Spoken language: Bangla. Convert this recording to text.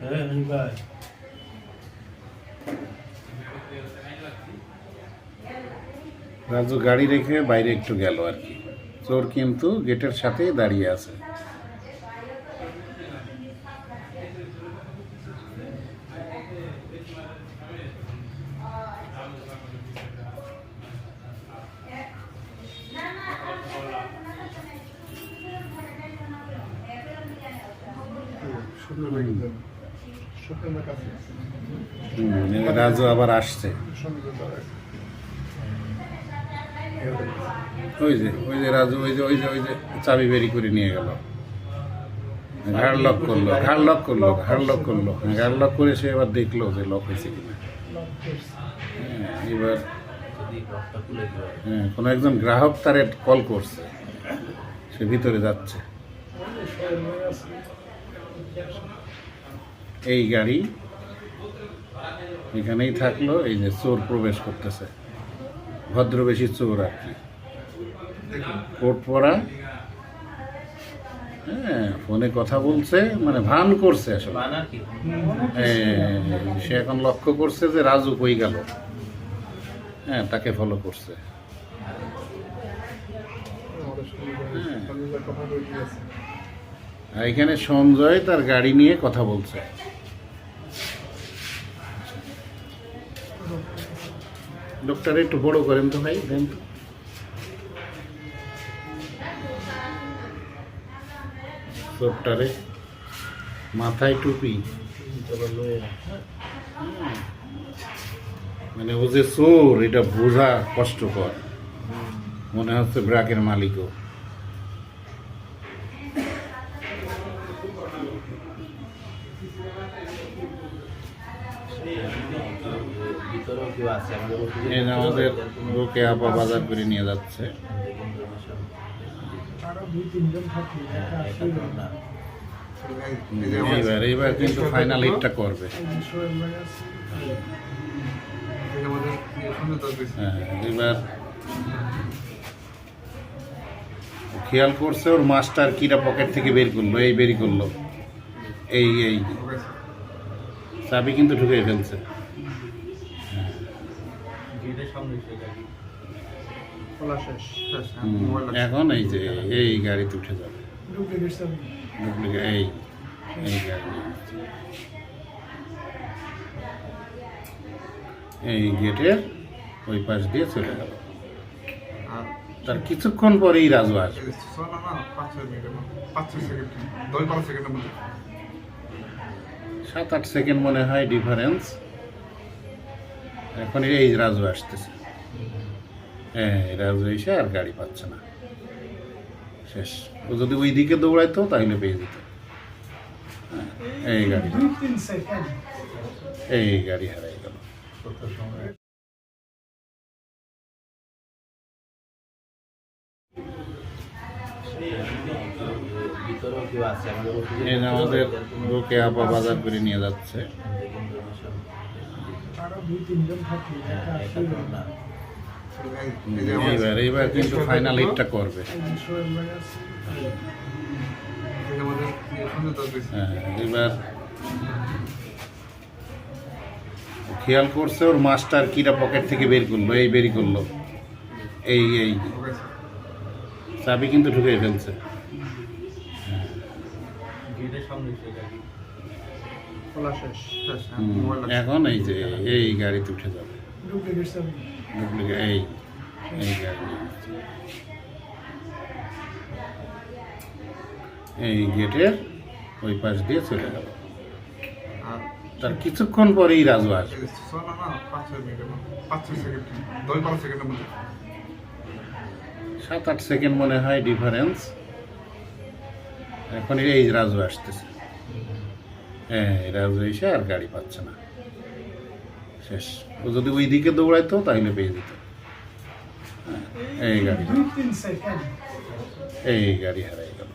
হ্যাঁ ভাই রাজু গাড়ি রেখে বাইরে একটু গেল আর কি। চোর কিন্তু গেটের সাথেই দাঁড়িয়ে আছে। রাজু আবার আসছে। ওই যে ওই যে রাজু ওই যে ওই যে ওই যে চাবি বেরি করে নিয়ে গেল। ঘাড় লক করল ঘাড় লক করল ঘাড় লক করল। ঘাড় লক করে সে এবার দেখল যে লক হয়েছে কিনা। হ্যাঁ, এবার হ্যাঁ কোনো একজন গ্রাহক তারে কল করছে। সে ভিতরে যাচ্ছে। এই গাড়ি এখানেই থাকল এই যে চোর প্রবেশ করতেছে। ভদ্রবেশী চোর আর কি। কোট পরা। হ্যাঁ ফোনে কথা বলছে মানে ভান করছে আসলে। হ্যাঁ, সে এখন লক্ষ্য করছে যে রাজু কই গেল। হ্যাঁ তাকে ফলো করছে। আর এখানে সঞ্জয় তার গাড়ি নিয়ে কথা বলছে। লোকটার একটু বড় করেন তো ভাই, দেন তো। লোকটারে মাথায় টুপি। মানে ও যে চোর, এটা বোঝা কষ্টকর। মনে হচ্ছে ব্রাকের মালিকও ভিতরেও কেউ আছে আমাদের আমাদের লোকে আপা বাজার করে নিয়ে যাচ্ছে। এইবার এইবার কিন্তু ফাইনাল হিটটা করবে। হ্যাঁ এবার খেয়াল করছে ওর মাস্টার কিরা পকেট থেকে বের করল, এই বের করল। এই এই। চাবি কিন্তু ঢুকে ফেলছে। গাড়ি হুম, এখন এই যে এই গাড়িতে উঠে যাবে। এই এই গাড়ি। এই গেটের ওই পাশ দিয়ে চলে গেল। তার কিছুক্ষণ পরেই রাজু আসবে। সাত আট সেকেন্ড মনে হয় ডিফারেন্স এখন এই রাজু আসতেছে। হ্যাঁ এই রাজু এসে আর গাড়ি পাচ্ছে না। শেষ। ও যদি ওই দিকে দৌড়াইতো তাহলে পেয়ে যেত। হ্যাঁ, এই গাড়ি এই গাড়ি হারাই গেল। আমাদের লোকে আপা বাজার করে নিয়ে যাচ্ছে। এইবার এইবার কিন্তু ফাইনাল হিটটা করবে। হ্যাঁ এবার খেয়াল করছে ওর মাস্টার কিরা পকেট থেকে বের করল, এই বের করল। এই এই। চাবি কিন্তু ঢুকে ফেলছে। হুম, এখন এই যে এই গাড়িতে উঠে যাবে। এই এই গাড়ি এই গেটের ওই পাশ দিয়ে চলে গেল। তার কিছুক্ষণ পরেই রাজু আসবে। সাত আট সেকেন্ড মনে হয় ডিফারেন্স এখন এই রাজু আসতেছে। হ্যাঁ এই রাজু এসে আর গাড়ি পাচ্ছে না। শেষ। ও যদি ওই দিকে দৌড়াইতো তাহলে পেয়ে যেত। হ্যাঁ, এই গাড়ি এই গাড়ি হারাই গেল।